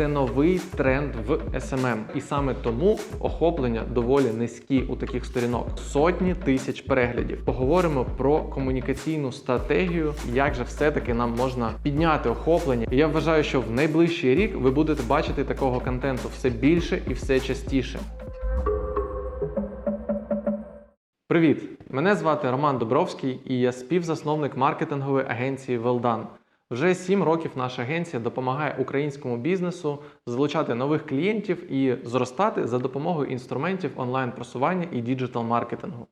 це новий тренд в SMM. І саме тому охоплення доволі низькі у таких сторінок. Сотні тисяч переглядів. Поговоримо про комунікаційну стратегію, як же все-таки нам можна підняти охоплення. І я вважаю, що в найближчий рік ви будете бачити такого контенту все більше і все частіше. Привіт! Мене звати Роман Добровський і я співзасновник маркетингової агенції Велдан. Вже 7 років наша агенція допомагає українському бізнесу залучати нових клієнтів і зростати за допомогою інструментів онлайн-просування і діджитал-маркетингу.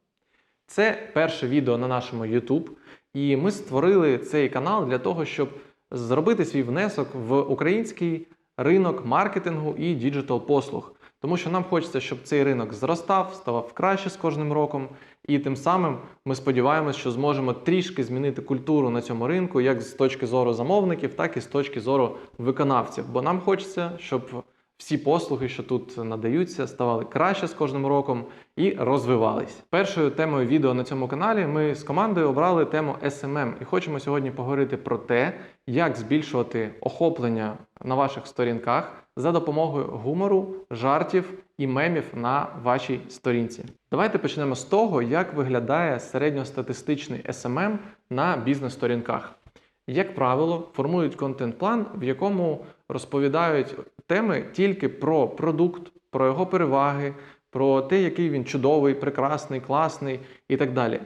Це перше відео на нашому YouTube, і ми створили цей канал для того, щоб зробити свій внесок в український ринок маркетингу і діджитал послуг. Тому що нам хочеться, щоб цей ринок зростав, ставав краще з кожним роком, і тим самим ми сподіваємося, що зможемо трішки змінити культуру на цьому ринку, як з точки зору замовників, так і з точки зору виконавців. Бо нам хочеться, щоб всі послуги, що тут надаються, ставали краще з кожним роком і розвивались. Першою темою відео на цьому каналі ми з командою обрали тему SMM і хочемо сьогодні поговорити про те, як збільшувати охоплення на ваших сторінках за допомогою гумору, жартів і мемів на вашій сторінці. Давайте почнемо з того, як виглядає середньостатистичний SMM на бізнес-сторінках. Як правило, формують контент-план, в якому розповідають теми тільки про продукт, про його переваги, про те, який він чудовий, прекрасний, класний і так далі.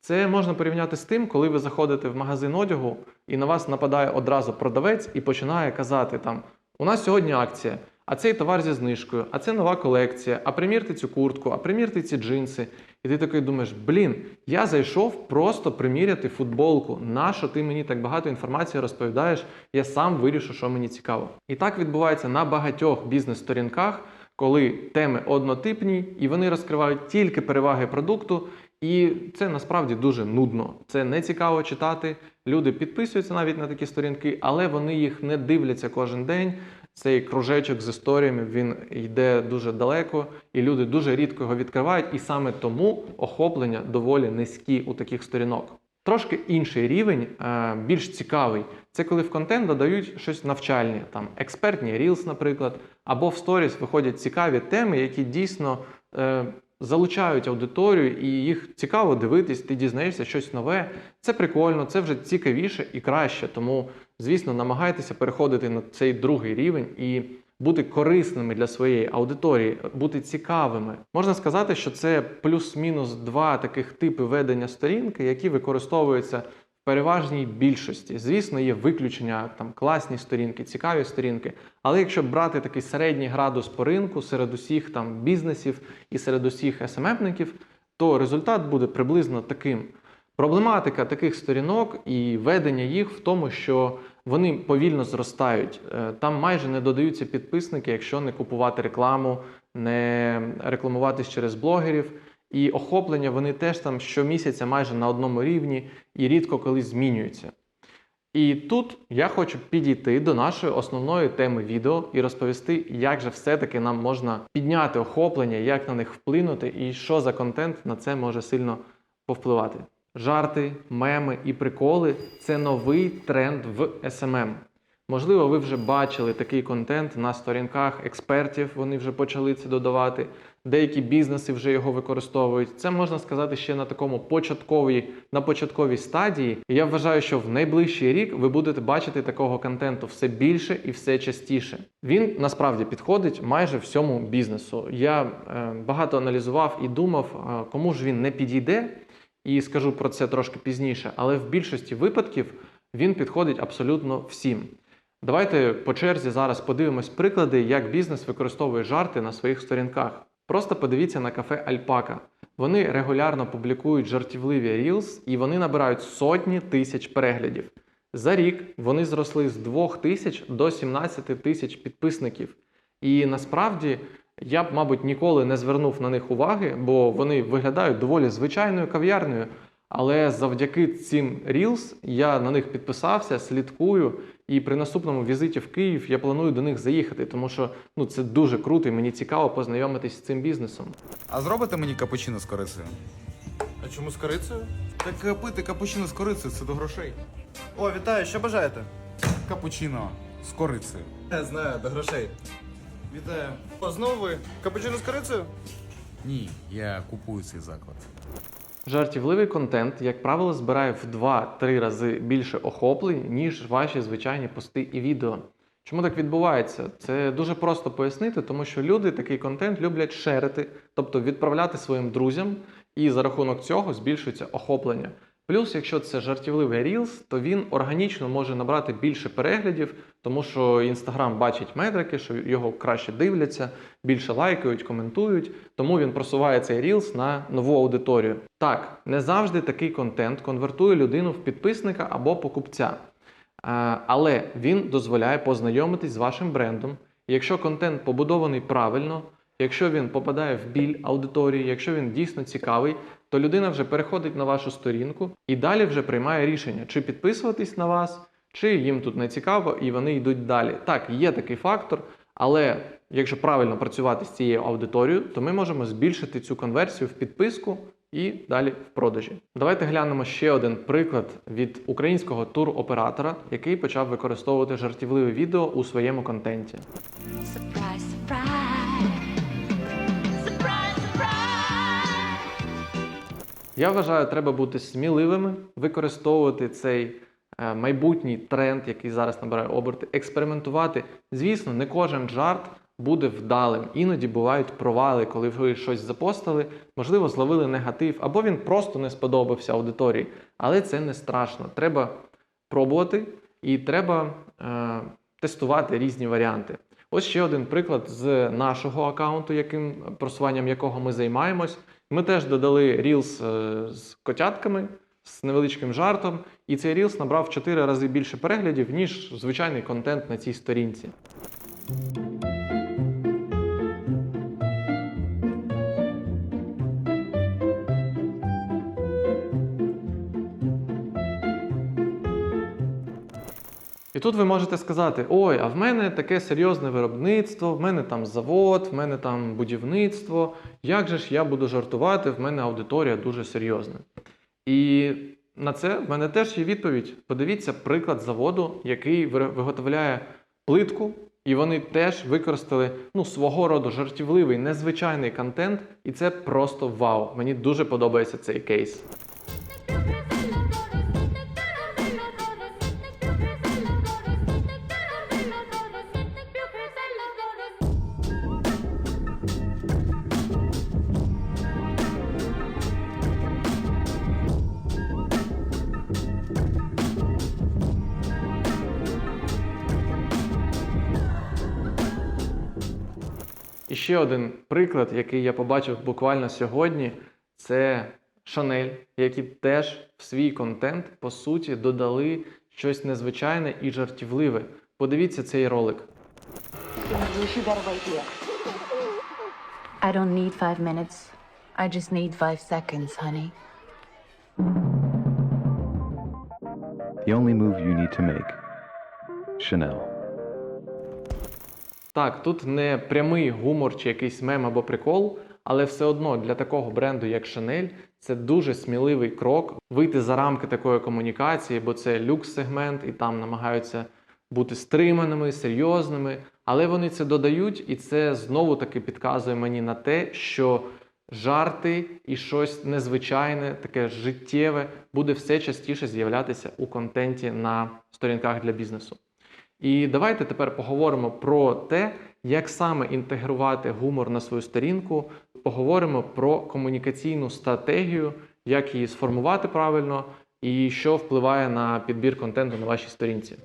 Це можна порівняти з тим, коли ви заходите в магазин одягу і на вас нападає одразу продавець і починає казати там: у нас сьогодні акція, а цей товар зі знижкою, а це нова колекція, а примірте цю куртку, а примірте ці джинси. І ти такий думаєш, блін, я зайшов просто приміряти футболку. Нащо ти мені так багато інформації розповідаєш? Я сам вирішу, що мені цікаво. І так відбувається на багатьох бізнес-сторінках, коли теми однотипні і вони розкривають тільки переваги продукту. І це насправді дуже нудно. Це не цікаво читати. Люди підписуються навіть на такі сторінки, але вони їх не дивляться кожен день. Цей кружечок з історіями він йде дуже далеко, і люди дуже рідко його відкривають. І саме тому охоплення доволі низькі у таких сторінок. Трошки інший рівень, е, більш цікавий, це коли в контент додають щось навчальне, там експертні Reels, наприклад, або в сторіс виходять цікаві теми, які дійсно е, залучають аудиторію, і їх цікаво дивитись, ти дізнаєшся щось нове. Це прикольно, це вже цікавіше і краще. Тому, звісно, намагайтеся переходити на цей другий рівень і бути корисними для своєї аудиторії, бути цікавими. Можна сказати, що це плюс-мінус два таких типи ведення сторінки, які використовуються переважній більшості. Звісно, є виключення там класні сторінки, цікаві сторінки. Але якщо брати такий середній градус по ринку серед усіх там бізнесів і серед усіх СММників, то результат буде приблизно таким. Проблематика таких сторінок і ведення їх в тому, що вони повільно зростають. Е, Там майже не додаються підписники, якщо не купувати рекламу, не рекламуватись через блогерів. І охоплення вони теж там щомісяця майже на одному рівні і рідко коли змінюються. І тут я хочу підійти до нашої основної теми відео і розповісти, як же все-таки нам можна підняти охоплення, як на них вплинути, і що за контент на це може сильно повпливати. Жарти, меми і приколи це новий тренд в SMM. Можливо, ви вже бачили такий контент на сторінках експертів, вони вже почали це додавати. Деякі бізнеси вже його використовують. Це можна сказати ще на такому початковій, на початковій стадії. Я вважаю, що в найближчий рік ви будете бачити такого контенту все більше і все частіше. Він насправді підходить майже всьому бізнесу. Я е, багато аналізував і думав, е, кому ж він не підійде, і скажу про це трошки пізніше. Але в більшості випадків він підходить абсолютно всім. Давайте по черзі зараз подивимось приклади, як бізнес використовує жарти на своїх сторінках. Просто подивіться на кафе Альпака. Вони регулярно публікують жартівливі Reels і вони набирають сотні тисяч переглядів. За рік вони зросли з 2 тисяч до 17 тисяч підписників. І насправді я б, мабуть, ніколи не звернув на них уваги, бо вони виглядають доволі звичайною кав'ярнею. Але завдяки цим Reels я на них підписався, слідкую, і при наступному візиті в Київ я планую до них заїхати, тому що ну це дуже круто і мені цікаво познайомитись з цим бізнесом. А зробите мені капучино з корицею? А чому з корицею? Так е, пити капучино з корицею це до грошей. О, вітаю, що бажаєте? Капучино з корицею. Я знаю, до грошей. Вітаю. О, знову ви? Капучино з корицею? Ні, я купую цей заклад. Жартівливий контент, як правило, збирає в 2-3 рази більше охоплень, ніж ваші звичайні пости і відео. Чому так відбувається? Це дуже просто пояснити, тому що люди такий контент люблять шерити, тобто відправляти своїм друзям, і за рахунок цього збільшується охоплення. Плюс, якщо це жартівливий Reels, то він органічно може набрати більше переглядів, тому що Instagram бачить метрики, що його краще дивляться, більше лайкають, коментують, тому він просуває цей Reels на нову аудиторію. Так, не завжди такий контент конвертує людину в підписника або покупця. Е, Але він дозволяє познайомитись з вашим брендом. Якщо контент побудований правильно, якщо він попадає в біль аудиторії, якщо він дійсно цікавий, то людина вже переходить на вашу сторінку і далі вже приймає рішення, чи підписуватись на вас, чи їм тут не цікаво, і вони йдуть далі. Так, є такий фактор, але якщо правильно працювати з цією аудиторією, то ми можемо збільшити цю конверсію в підписку і далі в продажі. Давайте глянемо ще один приклад від українського туроператора, який почав використовувати жартівливе відео у своєму контенті. Surprise, surprise. Я вважаю, треба бути сміливими, використовувати цей е, майбутній тренд, який зараз набирає оберти, експериментувати. Звісно, не кожен жарт буде вдалим. Іноді бувають провали, коли ви щось запостили, можливо, зловили негатив, або він просто не сподобався аудиторії. Але це не страшно. Треба пробувати і треба е, тестувати різні варіанти. Ось ще один приклад з нашого аккаунту, яким просуванням якого ми займаємось. Ми теж додали Reels е, з котятками, з невеличким жартом, і цей Reels набрав в 4 рази більше переглядів, ніж звичайний контент на цій сторінці. Тут ви можете сказати: ой, а в мене таке серйозне виробництво, в мене там завод, в мене там будівництво. Як же ж я буду жартувати? В мене аудиторія дуже серйозна. І на це в мене теж є відповідь. Подивіться приклад заводу, який виготовляє плитку, і вони теж використали ну, свого роду жартівливий, незвичайний контент, і це просто вау. Мені дуже подобається цей кейс. Ще один приклад, який я побачив буквально сьогодні, це Шанель, які теж в свій контент по суті додали щось незвичайне і жартівливе. Подивіться цей ролик. I don't need five minutes. I just need five seconds, honey. The only move you need to make. Chanel. Так, тут не прямий гумор чи якийсь мем або прикол, але все одно для такого бренду, як Chanel, це дуже сміливий крок вийти за рамки такої комунікації, бо це люкс-сегмент, і там намагаються бути стриманими, серйозними. Але вони це додають, і це знову таки підказує мені на те, що жарти і щось незвичайне, таке життєве буде все частіше з'являтися у контенті на сторінках для бізнесу. І давайте тепер поговоримо про те, як саме інтегрувати гумор на свою сторінку. Поговоримо про комунікаційну стратегію, як її сформувати правильно і що впливає на підбір контенту на вашій сторінці.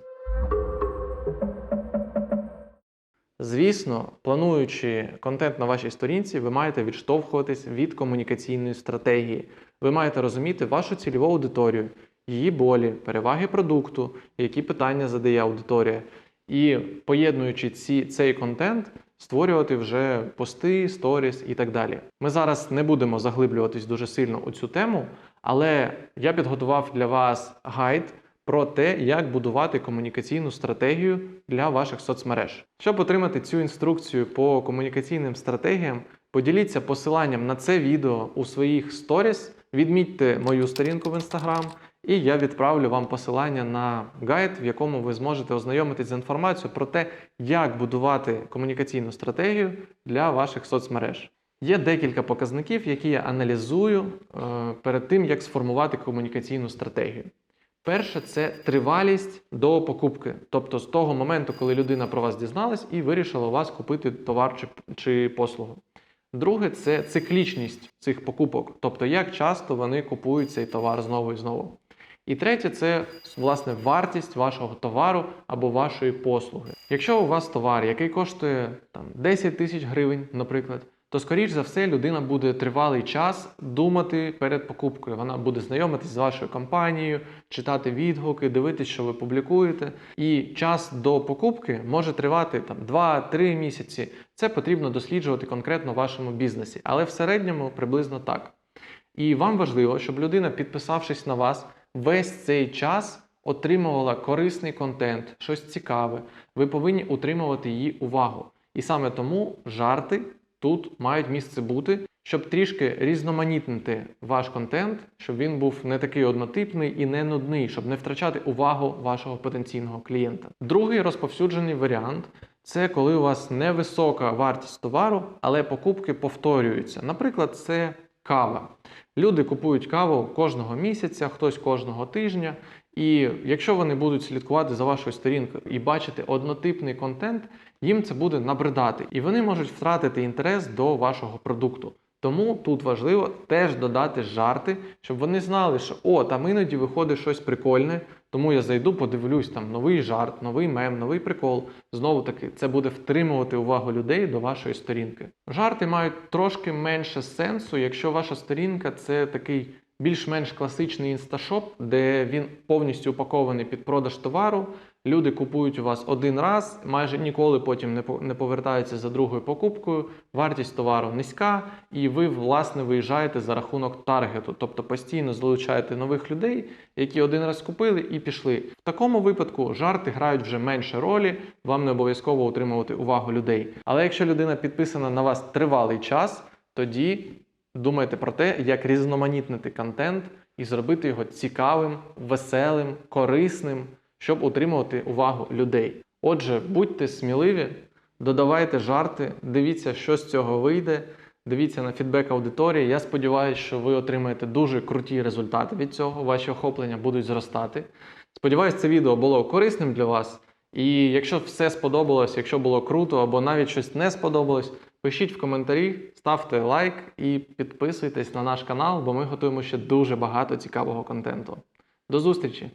Звісно, плануючи контент на вашій сторінці, ви маєте відштовхуватись від комунікаційної стратегії. Ви маєте розуміти вашу цільову аудиторію, її болі, переваги продукту, які питання задає аудиторія. І поєднуючи ці, цей контент, створювати вже пости, сторіс і так далі. Ми зараз не будемо заглиблюватись дуже сильно у цю тему, але я підготував для вас гайд про те, як будувати комунікаційну стратегію для ваших соцмереж. Щоб отримати цю інструкцію по комунікаційним стратегіям, поділіться посиланням на це відео у своїх сторіс, відмітьте мою сторінку в Instagram і я відправлю вам посилання на гайд, в якому ви зможете ознайомитись з інформацією про те, як будувати комунікаційну стратегію для ваших соцмереж. Є декілька показників, які я аналізую е, перед тим, як сформувати комунікаційну стратегію. Перше це тривалість до покупки, тобто з того моменту, коли людина про вас дізналась і вирішила у вас купити товар чи, чи послугу. Друге це циклічність цих покупок, тобто як часто вони купують цей товар знову і знову. І третє це власне вартість вашого товару або вашої послуги. Якщо у вас товар, який коштує там 10 тисяч гривень, наприклад, то скоріш за все людина буде тривалий час думати перед покупкою. Вона буде знайомитись з вашою компанією, читати відгуки, дивитись, що ви публікуєте. І час до покупки може тривати там 2-3 місяці. Це потрібно досліджувати конкретно в вашому бізнесі, але в середньому приблизно так. І вам важливо, щоб людина, підписавшись на вас, весь цей час отримувала корисний контент, щось цікаве. Ви повинні утримувати її увагу. І саме тому жарти тут мають місце бути, щоб трішки різноманітнити ваш контент, щоб він був не такий однотипний і не нудний, щоб не втрачати увагу вашого потенційного клієнта. Другий розповсюджений варіант це коли у вас невисока вартість товару, але покупки повторюються. Наприклад, це кава. Люди купують каву кожного місяця, хтось кожного тижня. І якщо вони будуть слідкувати за вашою сторінкою і бачити однотипний контент, їм це буде набридати, і вони можуть втратити інтерес до вашого продукту. Тому тут важливо теж додати жарти, щоб вони знали, що о, там іноді виходить щось прикольне, тому я зайду, подивлюсь там новий жарт, новий мем, новий прикол. Знову таки, це буде втримувати увагу людей до вашої сторінки. Жарти мають трошки менше сенсу, якщо ваша сторінка це такий більш-менш класичний інсташоп, де він повністю упакований під продаж товару. Люди купують у вас один раз, майже ніколи потім не повертаються за другою покупкою. Вартість товару низька, і ви власне виїжджаєте за рахунок таргету, тобто постійно залучаєте нових людей, які один раз купили і пішли. В такому випадку жарти грають вже менше ролі, вам не обов'язково утримувати увагу людей. Але якщо людина підписана на вас тривалий час, тоді думайте про те, як різноманітнити контент і зробити його цікавим, веселим, корисним, щоб утримувати увагу людей. Отже, будьте сміливі, додавайте жарти, дивіться, що з цього вийде. Дивіться на фідбек аудиторії. Я сподіваюся, що ви отримаєте дуже круті результати від цього. Ваші охоплення будуть зростати. Сподіваюсь, це відео було корисним для вас. І якщо все сподобалось, якщо було круто або навіть щось не сподобалось, пишіть в коментарі, ставте лайк і підписуйтесь на наш канал, бо ми готуємо ще дуже багато цікавого контенту. До зустрічі!